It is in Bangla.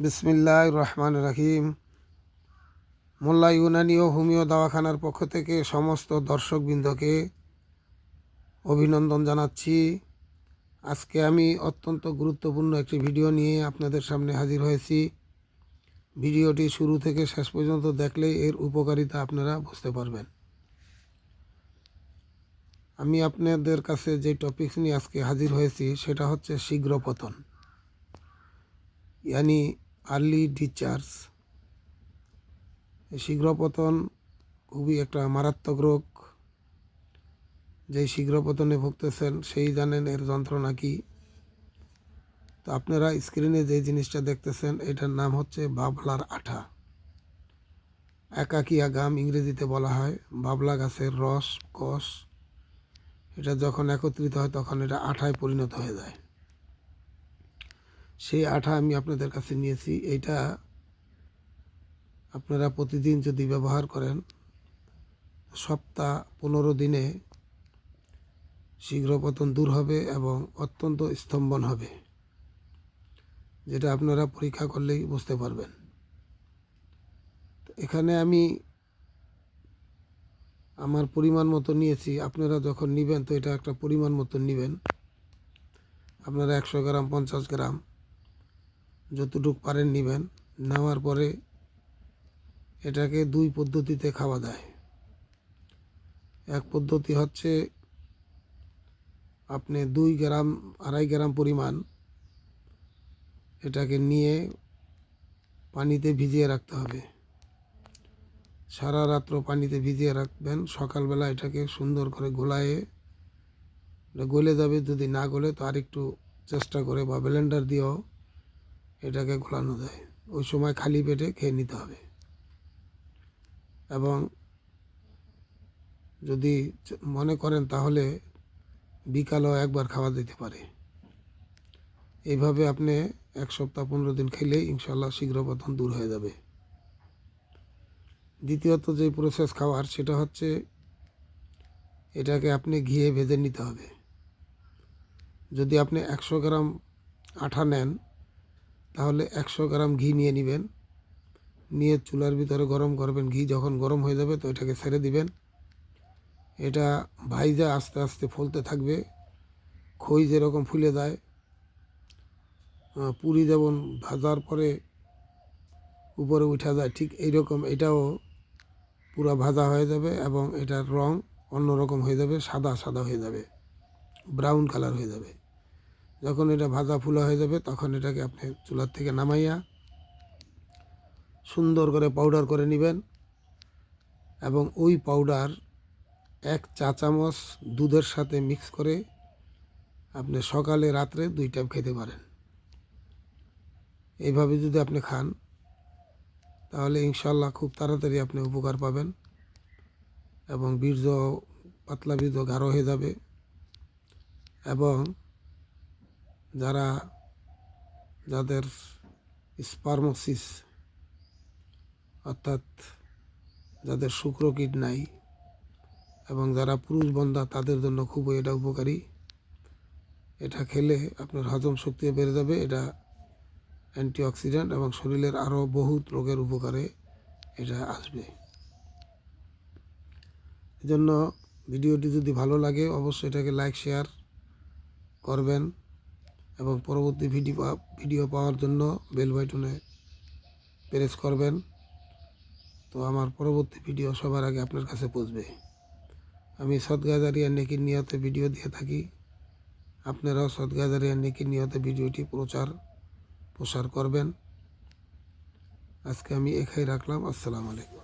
বিসমিল্লাহ রহমান রাহিম। মোল্লা ইউনানি ও হোমিও দাওয়াখানার পক্ষ থেকে সমস্ত দর্শকবৃন্দকে অভিনন্দন জানাচ্ছি। আজকে আমি অত্যন্ত গুরুত্বপূর্ণ একটি ভিডিও নিয়ে আপনাদের সামনে হাজির হয়েছি। ভিডিওটি শুরু থেকে শেষ পর্যন্ত দেখলে এর উপকারিতা আপনারা বুঝতে পারবেন। আমি আপনাদের কাছে যে টপিকস নিয়ে আজকে হাজির হয়েছি, সেটা হচ্ছে শীঘ্র পতন ইয়ানি আর্লি ডিচার্জ শীঘ্র পতন খুবই একটা মারাত্মক রোগ। যেই শীঘ্র পতনে ভুগতেছেন, সেই জানেন এর যন্ত্রণা কি। তো আপনারা স্ক্রিনে যে জিনিসটা দেখতেছেন, এটার নাম হচ্ছে বাবলার আঠা। একাকিয়া গাম ইংরেজিতে বলা হয়, বাবলা গাছের রস, কষ। এটা যখন একত্রিত হয়, তখন এটা আঠায় পরিণত হয়ে যায়। সেই আঠা আমি আপনাদের কাছে নিয়েছি। এইটা আপনারা প্রতিদিন যদি ব্যবহার করেন, সপ্তাহ পনেরো দিনে শীঘ্র পতন দূর হবে এবং অত্যন্ত স্তম্ভন হবে, যেটা আপনারা পরীক্ষা করলেই বুঝতে পারবেন। এখানে আমি আমার পরিমাণ মতো নিয়েছি। আপনারা যখন নেবেন, তো এটা একটা পরিমাণ মতো নেবেন। আপনারা একশো গ্রাম, পঞ্চাশ গ্রাম যতটুক পারেন নেবেন। নেওয়ার পরে এটাকে দুই পদ্ধতিতে খাওয়া যায়। এক পদ্ধতি হচ্ছে আপনি দুই গ্রাম, আড়াই গ্রাম পরিমাণ এটাকে নিয়ে পানিতে ভিজিয়ে রাখতে হবে। সারা রাত্র পানিতে ভিজিয়ে রাখবেন। সকালবেলা এটাকে সুন্দর করে গোলায়ে গলে যাবে। যদি না গলে তো আরেকটু চেষ্টা করে বা ব্লেন্ডার দিয়েও এটাকে ঘোলানো যায়। ওই সময় খালি পেটে খেয়ে নিতে হবে। এবং যদি মনে করেন তাহলে বিকালেও একবার খাওয়া যেতে পারে। এইভাবে আপনি এক সপ্তাহ পনেরো দিন খেলে ইনশাল্লাহ শীঘ্র পতন দূর হয়ে যাবে। দ্বিতীয়ত যে প্রসেস খাওয়ার, সেটা হচ্ছে এটাকে আপনি ঘিয়ে ভেজে নিতে হবে। যদি আপনি একশো গ্রাম আঠা নেন তাহলে একশো গ্রাম ঘি নিয়ে নেবেন। নিয়ে চুলার ভিতরে গরম করবেন। ঘি যখন গরম হয়ে যাবে তো এটাকে ছেড়ে দিবেন। এটা ভাইজা আস্তে আস্তে ফুলতে থাকবে। খই যেরকম ফুলে যায় পুরি যেমন ভাজার পরে উপরে উঠা যায়, ঠিক এইরকম এটাও পুরো ভাজা হয়ে যাবে এবং এটার রং অন্যরকম হয়ে যাবে, সাদা সাদা হয়ে যাবে, ব্রাউন কালার হয়ে যাবে। যখন এটা ভাজা ফুলা হয়ে যাবে, তখন এটাকে আপনি চুলার থেকে নামাইয়া সুন্দর করে পাউডার করে নেবেন এবং ওই পাউডার এক চা চামচ দুধের সাথে মিক্স করে আপনি সকালে রাত্রে দুই টাইম খেতে পারেন। এইভাবে যদি আপনি খান, তাহলে ইনশাল্লাহ খুব তাড়াতাড়ি আপনি উপকার পাবেন এবং বীর্য, পাতলা বীর্য গাঢ় হয়ে যাবে এবং যারা যাদের স্পার্মোসিস অর্থাৎ যাদের শুক্রকীট নাই এবং যারা পুরুষ বন্ধা, তাদের জন্য খুবই এটা উপকারী। এটা খেলে আপনার হজম শক্তি বেড়ে যাবে, এটা অ্যান্টিঅক্সিডেন্ট এবং শরীরের আরও বহুত রোগের উপকারে এটা আসবে। এজন্য ভিডিওটি যদি ভালো লাগে, অবশ্যই এটাকে লাইক শেয়ার করবেন। এবং পরবর্তী ভিডিও ভিডিও পাওয়ার জন্য বেল বাটনে প্রেস করবেন। তো আমার পরবর্তী ভিডিও সবার আগে আপনার কাছে পৌঁছবে। আমি সদগাজারিয়া নেকির নিয়তে ভিডিও দিয়ে থাকি। আপনারাও সদগাজারিয়া নেকির নিয়তে ভিডিওটি প্রচার, প্রসার করবেন। আজকে আমি এখাই রাখলাম। আসসালামু আলাইকুম।